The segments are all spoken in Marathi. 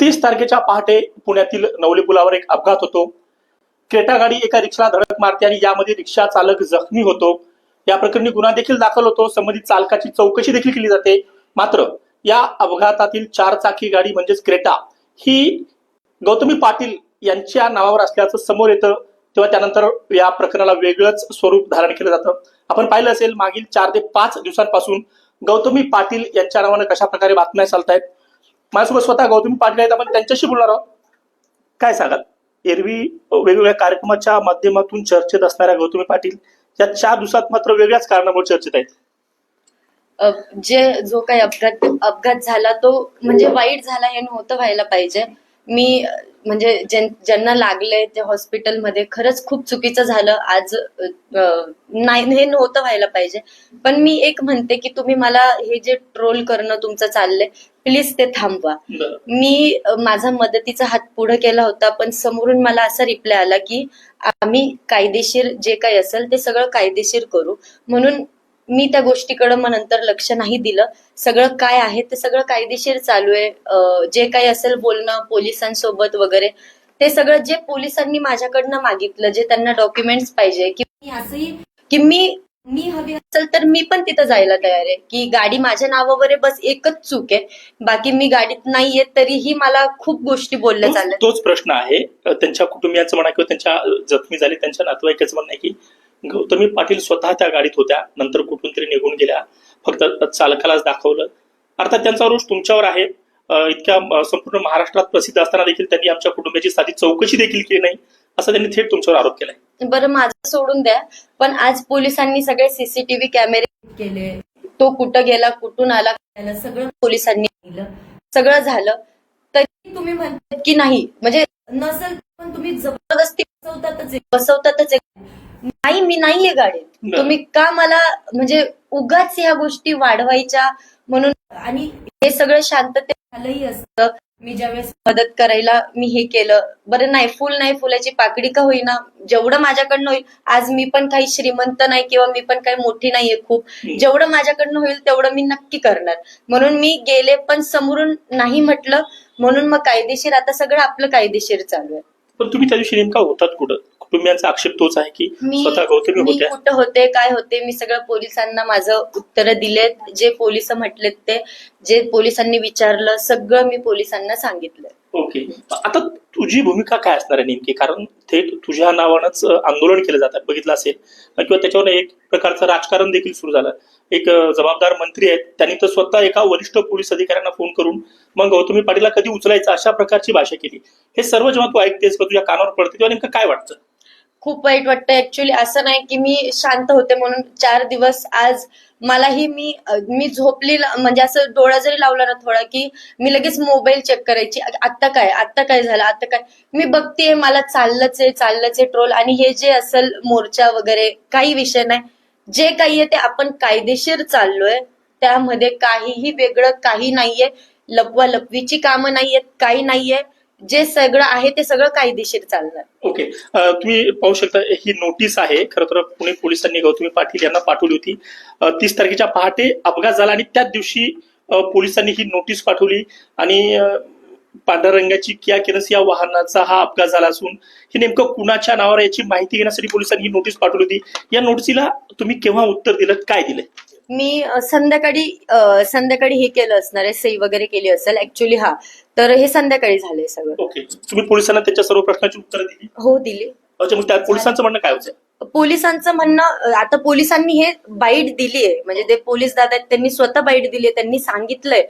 तीस तारखेच्या पहाटे पुण्यातील नवली पुलावर एक अपघात होतो. क्रेटा गाडी एका रिक्षाला धडक मारते आणि यामध्ये रिक्षा चालक जखमी होतो. या प्रकरणी गुन्हा देखील दाखल होतो. संबंधित चालकाची चौकशी देखील केली जाते. मात्र या अपघातातील चार चाकी गाडी म्हणजेच क्रेटा ही गौतमी पाटील यांच्या नावावर असल्याचं समोर येतं. तेव्हा त्यानंतर या प्रकरणाला वेगळंच स्वरूप धारण केलं जातं. आपण पाहिलं असेल मागील चार ते पाच दिवसांपासून गौतमी पाटील यांच्या नावानं कशा प्रकारे बातम्या चालत आहेत माझ्यासोबत स्वतः गौतमी पाटील आहेत आपण त्यांच्याशी बोलणार आहोत. काय सांगाल? एरवी वेगवेगळ्या कार्यक्रमाच्या माध्यमातून चर्चेत असणाऱ्या गौतमी पाटील या चार दिवसात मात्र वेगळ्याच कारणामुळे चर्चेत आहेत. जे जो काही अपघात अपघात झाला तो म्हणजे वाईट झाला हे नव्हतं व्हायला पाहिजे. मी म्हणजे ज्यां- ज्यांना लागले ते हॉस्पिटलमध्ये खरंच खूप चुकीचं झालं. आज नाही हे नव्हतं व्हायला पाहिजे. पण मी एक म्हणते की तुम्ही मला हे जे ट्रोल करणं तुमचं चाललंय प्लीज ते थांबवा. मी माझा मदतीचा हात पुढे केला होता पण समोरून मला असा रिप्लाय आला की आम्ही कायदेशीर जे काही असेल ते सगळं कायदेशीर करू. म्हणून मी त्या गोष्टीकडे मग नंतर लक्ष नाही दिलं. सगळं काय आहे ते सगळं कायदेशीर चालू आहे. जे काही असेल बोलणं पोलिसांसोबत वगैरे ते सगळं जे पोलिसांनी माझ्याकडनं मागितलं जे त्यांना डॉक्युमेंट्स पाहिजे की की मी मी हवी असेल तर मी पण तिथं जायला तयार आहे. की गाडी माझ्या नावावर आहे बस एकच चूक आहे. बाकी मी गाडीत नाहीये तरीही मला खूप गोष्टी बोलल्या चालल्या. तोच प्रश्न आहे. त्यांच्या कुटुंबियांचं म्हणा किंवा त्यांच्या जखमी झाले त्यांच्या नातेवाईकाचं म्हणणं आहे की गौतमी पाटील स्वतः त्या गाडीत होत्या. नंतर कुठून तरी निघून गेल्या. फक्त चालकालाच दाखवलं. अर्थात त्यांचा रोष तुमच्यावर आहे. इतक्या संपूर्ण महाराष्ट्रात प्रसिद्ध असताना देखील त्यांनी आमच्या कुटुंबाची साधी चौकशी देखील केली नाही असं त्यांनी थेट तुमच्यावर आरोप केलाय. बरं माझं सोडून द्या. पण आज पोलिसांनी सगळे सीसीटीव्ही कॅमेरे केले. तो कुठं गेला कुठून आला सगळं पोलिसांनी केलं सगळं झालं. तरी तुम्ही म्हणतात की नाही. म्हणजे नसेल पण तुम्ही जबरदस्ती बसवतातच बसवतातच नाही मी नाहीये गाडीत बरं. तुम्ही का मला म्हणजे उगाच ह्या गोष्टी वाढवायच्या म्हणून आणि हे सगळं शांततेत झालंही असतं मी ज्यावेळेस मदत करायला मी हे केलं बरं नाही फुल नाही फुलाची पाकडी का होईना जेवढं माझ्याकडनं होईल आज मी पण काही श्रीमंत नाही किंवा मी पण काही मोठी नाहीये खूप हम्म. जेवढं माझ्याकडनं होईल तेवढं मी नक्की करणार म्हणून मी गेले पण समोरून नाही म्हटलं म्हणून मग कायदेशीर आता सगळं आपलं कायदेशीर चालू आहे पण तुम्ही त्या दिवशी नेमका होतात कुठं? कुटुंबियांचा आक्षेप तोच आहे की मी स्वतः गौतमी मी होत्या? कुठं होते काय होते मी सगळं पोलिसांना माझं उत्तर दिलेत. जे पोलीस म्हटलेत ते जे पोलिसांनी विचारलं सगळं मी पोलिसांना सांगितलं. ओके आता तुझी भूमिका काय असणार आहे नेमकी? कारण थेट तुझ्या नावानंच आंदोलन केलं जातं. बघितलं असेल. किंवा त्याच्यावर एक प्रकारचं राजकारण देखील सुरू झालं. एक जबाबदार मंत्री आहेत. त्यांनी तर स्वतः एका वरिष्ठ पोलीस अधिकाऱ्यांना फोन करून मग गौतमी पाटीलला कधी उचलायचं? अशा प्रकारची भाषा केली. हे सर्व जेव्हा तू ऐकतेस का तुझ्या कानावर पडते तेव्हा नेमकं काय वाटतं? खूप वाईट वाटतं. ऍक्च्युली असं नाही की मी शांत होते म्हणून चार दिवस आज मलाही मी मी झोपली म्हणजे असं डोळा जरी लावला ना थोडा की मी लगेच मोबाईल चेक करायची. आत्ता काय? आत्ता काय झालं? आत्ता काय? मी बघतेय मला चाललंच आहे चाललंच आहे ट्रोल आणि हे जे असेल मोर्चा वगैरे काही विषय नाही. जे काही आहे ते आपण कायदेशीर चाललोय. त्यामध्ये काहीही वेगळं काही नाहीये. लपवा लपवीची कामं नाहीयेत काही नाहीये. जे सगळं आहे ते सगळं कायदेशीर चालणार. ओके. तुम्ही पाहू शकता ही नोटीस आहे. खरं तर पुणे पोलिसांनी गौतमी पाटील यांना पाठवली होती. तीस तारखेच्या पहाटे अपघात झाला आणि त्याच दिवशी पोलिसांनी ही नोटीस पाठवली आणि पांढऱ्या रंगाची किया केनस या वाहनाचा हा अपघात झाला असून हे नेमकं कुणाच्या नावावर याची माहिती घेण्यासाठी पोलिसांनी ही नोटीस पाठवली होती. या नोटीसला तुम्ही केव्हा उत्तर दिलं काय दिलं मी संध्याकाळी संध्याकाळी हे केलं असणार आहे सही वगैरे केली असेल. ऍक्च्युली हा. तर हे संध्याकाळी झालंय सगळं. ओके. तुम्ही पोलिसांना त्यांच्या सर्व प्रश्नाची उत्तर दिली? हो दिली. अच्छा मग त्या पोलिसांचं म्हणणं काय होतं? पोलिसांचं म्हणणं आता पोलिसांनी हे बाईट दिली आहे. म्हणजे ते पोलीस दादा आहेत त्यांनी स्वतः बाईट दिली आहे. त्यांनी सांगितलंय.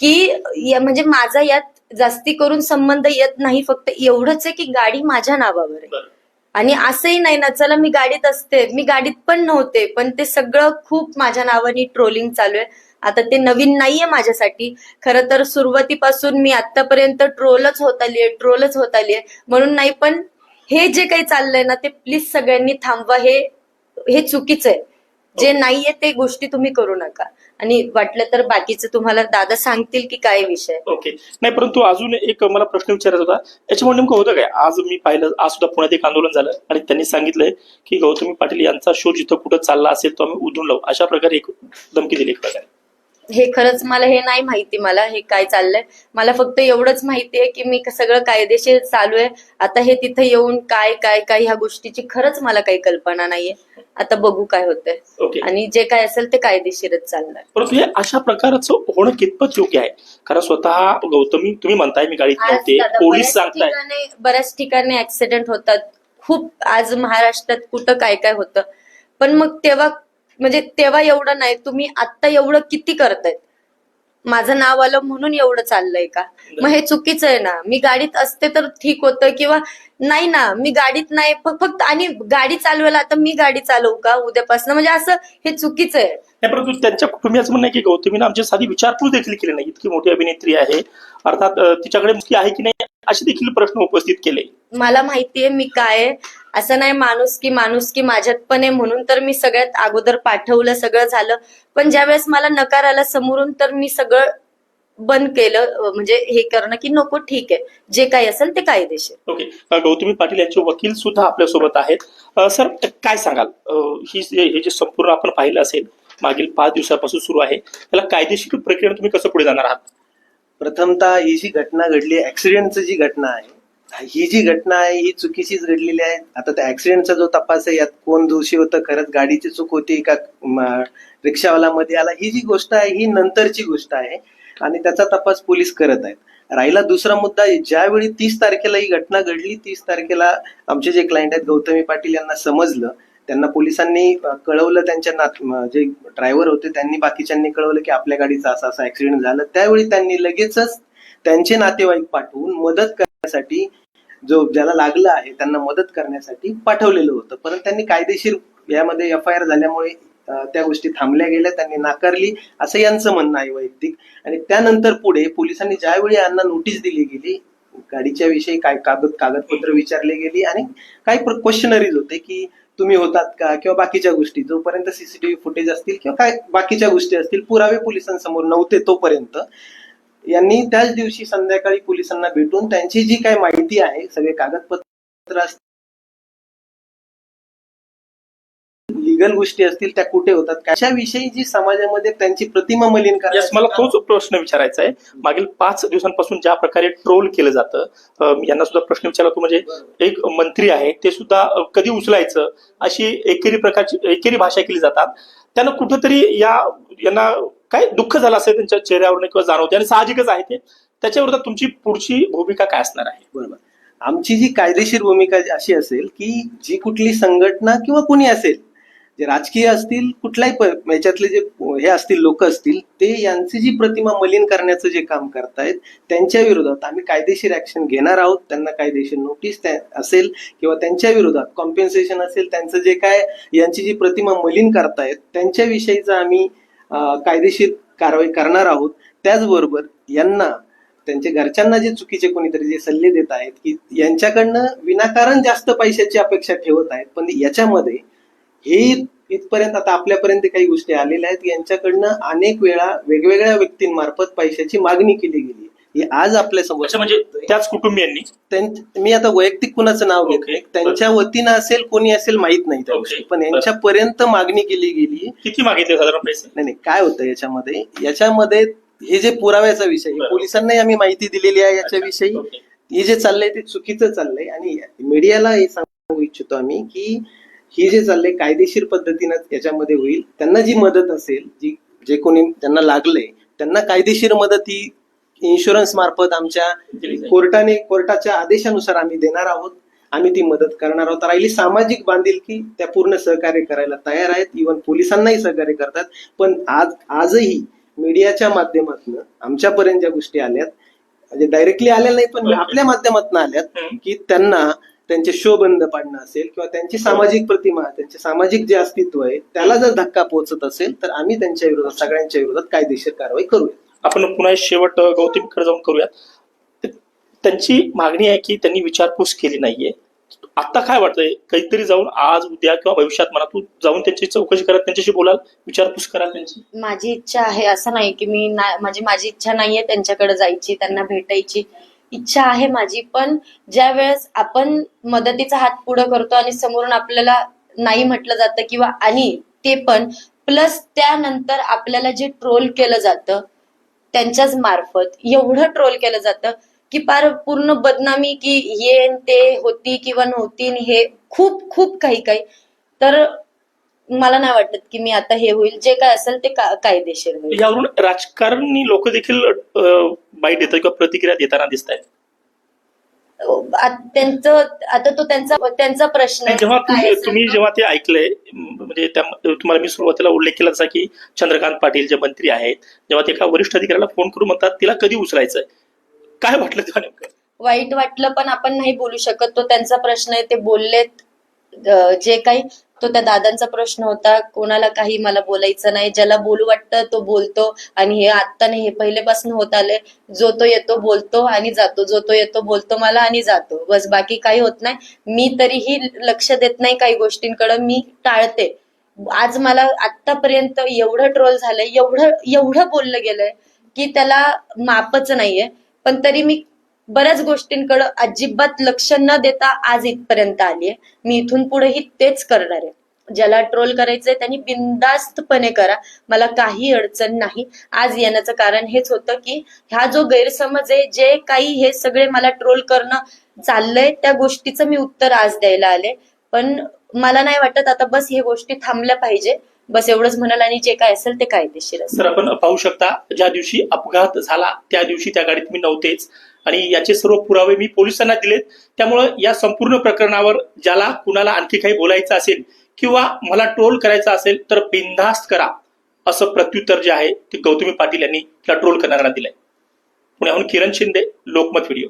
की म्हणजे माझा यात जास्ती करून संबंध येत नाही. फक्त एवढंच आहे की गाडी माझ्या नावावर आहे. आणि असंही नाही ना चला मी गाडीत असते. मी गाडीत पण नव्हते पण ते सगळं खूप माझ्या नावाने ट्रोलिंग चालू आहे. आता ते नवीन नाहीये माझ्यासाठी. खरं तर सुरुवातीपासून मी आतापर्यंत ट्रोलच होत आलीये ट्रोलच होत आलीये. म्हणून नाही पण हे जे काही चाललंय ना ते प्लीज सगळ्यांनी थांबवा. हे हे चुकीचं आहे. जे नाहीये ते गोष्टी तुम्ही करू नका. आणि वाटलं तर बाकीचं तुम्हाला दादा सांगतील की काय विषय. ओके. नाही परंतु अजून एक मला प्रश्न विचारायचा होता. याच्यामुळे नेमकं होतं काय? आज मी पाहिलं आज सुद्धा पुण्यात एक आंदोलन झालं आणि त्यांनी सांगितलंय की गौतमी पाटील यांचा शोध जिथं कुठं चालला असेल तो आम्ही उधळून लावू. अशा प्रकारे एक धमकी दिली एक प्रकारे. हे खरंच मला हे नाही माहिती मला हे काय चाललंय. मला फक्त एवढंच माहिती आहे की मी सगळं कायदेशीर चालू आहे. आता हे तिथे येऊन काय काय काय ह्या गोष्टीची खरंच मला काही कल्पना नाहीये. आता बघू काय होतंय. आणि जे काय असेल ते कायदेशीरच चाललंय. परंतु हे अशा प्रकारचं होणं कितपत योग्य आहे? कारण स्वतः गौतमी तुम्ही म्हणताय मी गाडीत आज नव्हते. दादा पोलीस सांगताय. बऱ्याच ठिकाणी ऍक्सिडेंट होतात. खूप आज महाराष्ट्रात कुठं काय काय होतं. पण मग तेव्हा म्हणजे तेव्हा एवढं नाही तुम्ही आता एवढं किती करतायत? माझं नाव आलं म्हणून एवढं चाललंय का? मग हे चुकीचं आहे ना. मी गाडीत असते तर ठीक होतं किंवा नाही ना मी गाडीत नाही फक्त आणि गाडी चालवायला आता मी गाडी चालवू का उद्यापासून? म्हणजे असं हे चुकीचं आहे. नाही परंतु त्यांच्या कुटुंबियाचं म्हणणं की गौतमीनं आमची साधी विचारपूस देखील केली नाही. इतकी मोठी अभिनेत्री आहे. अर्थात तिच्याकडे मुक्ती आहे की नाही असे देखील प्रश्न उपस्थित केले. मला माहितीये मी काय. असं नाही माणूस की माणूस की माझ्यात पण आहे म्हणून तर मी सगळ्यात अगोदर पाठवलं सगळं झालं. पण ज्यावेळेस मला नकार आला समोरून तर मी सगळं बंद केलं म्हणजे हे करणं की नको ठीक आहे. जे काही असेल ते कायदेशीर. ओके. गौतमी पाटील यांचे वकील सुद्धा आपल्यासोबत आहेत. सर काय सांगाल? ही जे- हे जे संपूर्ण आपण पाहिलं असेल मागील पाच दिवसापासून सुरू आहे त्याला कायदेशीर प्रक्रियेने तुम्ही कसं पुढे जाणार आहात? प्रथमतः ही जी घटना घडली ऍक्सिडेंटची जी घटना आहे ही जी घटना आहे ही चुकीचीच घडलेली आहे. आता त्या ऍक्सिडेंटचा जो तपास आहे यात कोण दोषी होतं खरंच गाडीची चूक होती का रिक्षावाला मध्ये आला ही जी गोष्ट आहे ही नंतरची गोष्ट आहे. आणि त्याचा तपास पोलीस करत आहेत. राहिला दुसरा मुद्दा ज्यावेळी तीस तारखेला ही घटना घडली तीस तारखेला आमचे जे क्लायंट आहेत गौतमी पाटील यांना समजलं. त्यांना पोलिसांनी कळवलं त्यांच्या नात जे ड्रायव्हर होते त्यांनी बाकीच्यांनी कळवलं की आपल्या गाडीचा असा असा ऍक्सिडेंट झाला. त्यावेळी त्यांनी लगेचच त्यांचे नातेवाईक पाठवून मदत करण्यासाठी जो ज्याला लागलं आहे त्यांना मदत करण्यासाठी पाठवलेलं होतं. परंतु त्यांनी कायदेशीर यामध्ये एफ आय आर झाल्यामुळे त्या गोष्टी थांबल्या गेल्या त्यांनी नाकारली असं यांचं म्हणणं आहे वैयक्तिक. आणि त्यानंतर पुढे पोलिसांनी ज्यावेळी यांना नोटीस दिली गेली गाडीच्या विषयी काय कागद कागदपत्र विचारले गेली आणि काही क्वेश्चनरीज होते की तुम्ही होतात का किंवा बाकीच्या गोष्टी जोपर्यंत सीसीटीव्ही फुटेज असतील किंवा काय बाकीच्या गोष्टी असतील पुरावे पोलिसांसमोर नव्हते तोपर्यंत. यांनी त्याच दिवशी संध्याकाळी पोलिसांना भेटून त्यांची जी काय माहिती आहे सगळे कागदपत्र लिगल गोष्टी असतील त्या कुठे होतात? कशाविषयी जी समाजामध्ये त्यांची प्रतिमा मलिन यस मला तोच प्रश्न विचारायचा आहे. मागील पाच दिवसांपासून ज्या प्रकारे ट्रोल केलं जातं यांना सुद्धा प्रश्न विचारला तो म्हणजे एक मंत्री आहे ते सुद्धा कधी उचलायचं? अशी एकेरी प्रकारची एकेरी भाषा केली जातात. त्यांना कुठंतरी या यांना काय दुःख झालं असेल त्यांच्या चेहऱ्यावर किंवा जाणवते आणि साहजिकच आहे ते. त्याच्या विरोधात तुमची पुढची भूमिका काय असणार आहे? बरोबर. आमची जी कायदेशीर भूमिका अशी असेल की जी कुठली संघटना किंवा कुणी असेल जे राजकीय असतील कुठल्याही प- याच्यातले जे हे असतील लोक असतील ते यांची जी प्रतिमा मलिन करण्याचं जे काम करतायत त्यांच्या विरोधात आम्ही कायदेशीर ऍक्शन घेणार आहोत. त्यांना कायदेशीर नोटीस त्या- असेल किंवा त्यांच्या विरोधात कॉम्पेन्सेशन असेल त्यांचं जे काय यांची जी प्रतिमा मलिन करतायत त्यांच्याविषयीचा आम्ही कायदेशीर कारवाई करणार आहोत. त्याचबरोबर यांना त्यांच्या घरच्यांना जे चुकीचे कोणीतरी जे सल्ले देत आहेत की यांच्याकडनं विनाकारण जास्त पैशाची अपेक्षा ठेवत आहेत पण याच्यामध्ये हे इथपर्यंत आता आपल्यापर्यंत काही गोष्टी आलेल्या आहेत. यांच्याकडनं अनेक वेळा वेगवेगळ्या व्यक्तींमार्फत पैशाची मागणी केली गेली. ही आज आपल्यासमोर म्हणजे त्याच कुटुंबियांनी? मी आता वैयक्तिक कुणाचं नाव घेत ओके. नाही. त्यांच्या वतीनं असेल कोणी असेल माहीत नाही पण यांच्यापर्यंत मागणी केली गेली. किती मागितले साधारण पैसे? नाही नाही. काय होतं याच्यामध्ये? याच्यामध्ये हे जे पुराव्याचा विषय. पोलिसांनाही आम्ही माहिती दिलेली आहे याच्याविषयी. हे जे चाललंय ते चुकीचं चाललंय. आणि मीडियाला हे सांगू इच्छितो आम्ही की ही जे चाललंय कायदेशीर पद्धतीनं याच्यामध्ये होईल त्यांना जी मदत असेल जी जे कोणी त्यांना लागलंय त्यांना कायदेशीर मदत ही इन्शुरन्स मार्फत आमच्या. कोर्टाने कोर्टाच्या आदेशानुसार आम्ही देणार आहोत आम्ही ती मदत करणार आहोत राहिली सामाजिक बांधिलकी त्या पूर्ण सहकार्य करायला तयार आहेत इव्हन पोलिसांनाही सहकार्य करतात पण आज आजही मीडियाच्या माध्यमातून आमच्यापर्यंत ज्या गोष्टी आल्यात म्हणजे डायरेक्टली आल्या नाही पण. आपल्या माध्यमातून आल्यात. की त्यांना त्यांचे शो बंद पाडणं असेल किंवा त्यांची सामाजिक प्रतिमा त्यांचे सामाजिक जे अस्तित्व आहे त्याला जर धक्का पोहोचत असेल तर आम्ही त्यांच्या विरोधात सगळ्यांच्या विरोधात कायदेशीर कारवाई करूया. आपण पुन्हा शेवट अ, गौतमीकडे जाऊन करूयात. त्यांची मागणी आहे की त्यांनी विचारपूस केली नाहीये. आता काय वाटतंय? काहीतरी जाऊन आज उद्या किंवा भविष्यात म्हणा तू जाऊन त्यांची चौकशी करत त्यांच्याशी बोलाल विचारपूस कराल त्यांची? माझी इच्छा आहे असं नाही की मी ना म्हणजे माझी इच्छा नाहीये त्यांच्याकडे जायची त्यांना भेटायची. इच्छा आहे माझी पण ज्या वेळेस आपण मदतीचा हात पुढे करतो आणि समोरून आपल्याला नाही म्हटलं जातं किंवा आणि ते पण प्लस त्यानंतर आपल्याला जे ट्रोल केलं जातं त्यांच्याच मार्फत एवढं ट्रोल केलं जातं की पार पूर्ण बदनामी की ये ते होती किंवा नव्हती हे खूप खूप काही काही. तर मला नाही वाटत की मी आता हे होईल. जे काय असेल ते का- कायदेशीर होईल. यावरून राजकारणी लोक देखील अं, बाईट देतात किंवा प्रतिक्रिया देताना दिसत आहेत आ- त्यांचं आता तो त्यांचा त्यांचा प्रश्न आहे. जेव्हा काय तुम्ही असेल तुम्ही तो- जेव्हा ते ऐकलंय म, म्हणजे त्या तुम्हाला मी सुरुवातीला उल्लेख केला जसा की चंद्रकांत पाटील जे मंत्री आहेत जेव्हा ते एका वरिष्ठ अधिकाऱ्याला फोन करून म्हणतात तिला कधी उचलायचंय? काय वाटलं तेव्हा नेमकं? वाईट वाटलं पण आपण नाही बोलू शकत. तो त्यांचा प्रश्न आहे ते बोललेत अं, जे काही. तो त्या दादांचा प्रश्न होता कोणाला काही मला बोलायचं नाही ज्याला बोलू वाटतं तो बोलतो आणि हे आत्ता नाही हे पहिलेपासून होत आले जो तो येतो बोलतो आणि जातो जो तो येतो बोलतो मला आणि जातो. बस बाकी काही होत नाही. मी तरीही लक्ष देत नाही काही गोष्टींकडे मी टाळते. आज मला आतापर्यंत एवढं ट्रोल झालंय एवढं एवढं बोललं गेलंय की त्याला मापच नाहीये. पण तरी मी बऱ्याच गोष्टींकडे अजिबात लक्ष न देता आज इथपर्यंत आलीये मी इथून पुढेही तेच करणार आहे. ज्याला ट्रोल करायचंय त्यांनी बिंदास्तपणे करा. मला काही अडचण नाही. आज येण्याचं कारण हेच होतं की ह्या जो गैरसमज आहे जे काही हे सगळे मला ट्रोल करणं चाललंय त्या गोष्टीचं मी उत्तर आज द्यायला आले. पण मला नाही वाटत आता बस हे गोष्टी थांबल्या पाहिजे. बस एवढंच म्हणाल आणि जे काय असेल ते कायदेशीर असेल. आपण पाहू शकता ज्या दिवशी अपघात झाला त्या दिवशी त्या गाडीत मी नव्हतेच. आणि याचे सर्व पुरावे मी पोलिसांना दिलेत. त्यामुळे या संपूर्ण प्रकरणावर ज्याला कुणाला आणखी काही बोलायचं असेल किंवा मला ट्रोल करायचा असेल तर बिनधास्त करा असं प्रत्युत्तर जे आहे ते गौतमी पाटील यांनी त्याला ट्रोल करणाऱ्यांना दिलंय. पुण्याहून किरण शिंदे लोकमत व्हिडिओ.